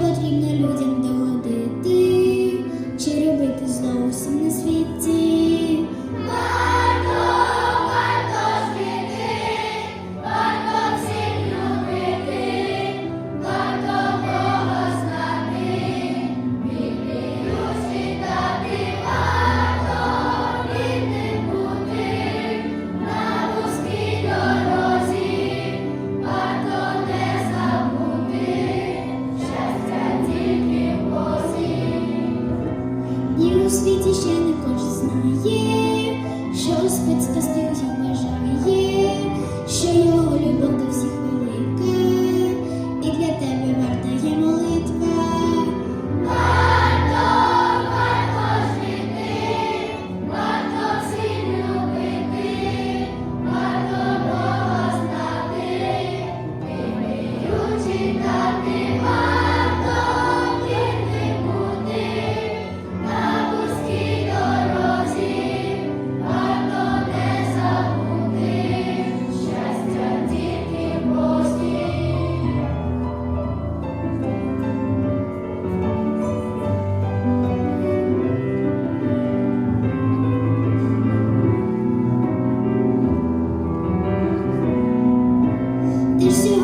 потрібно людям у світі ще не кожен знає, що спить спасти. de se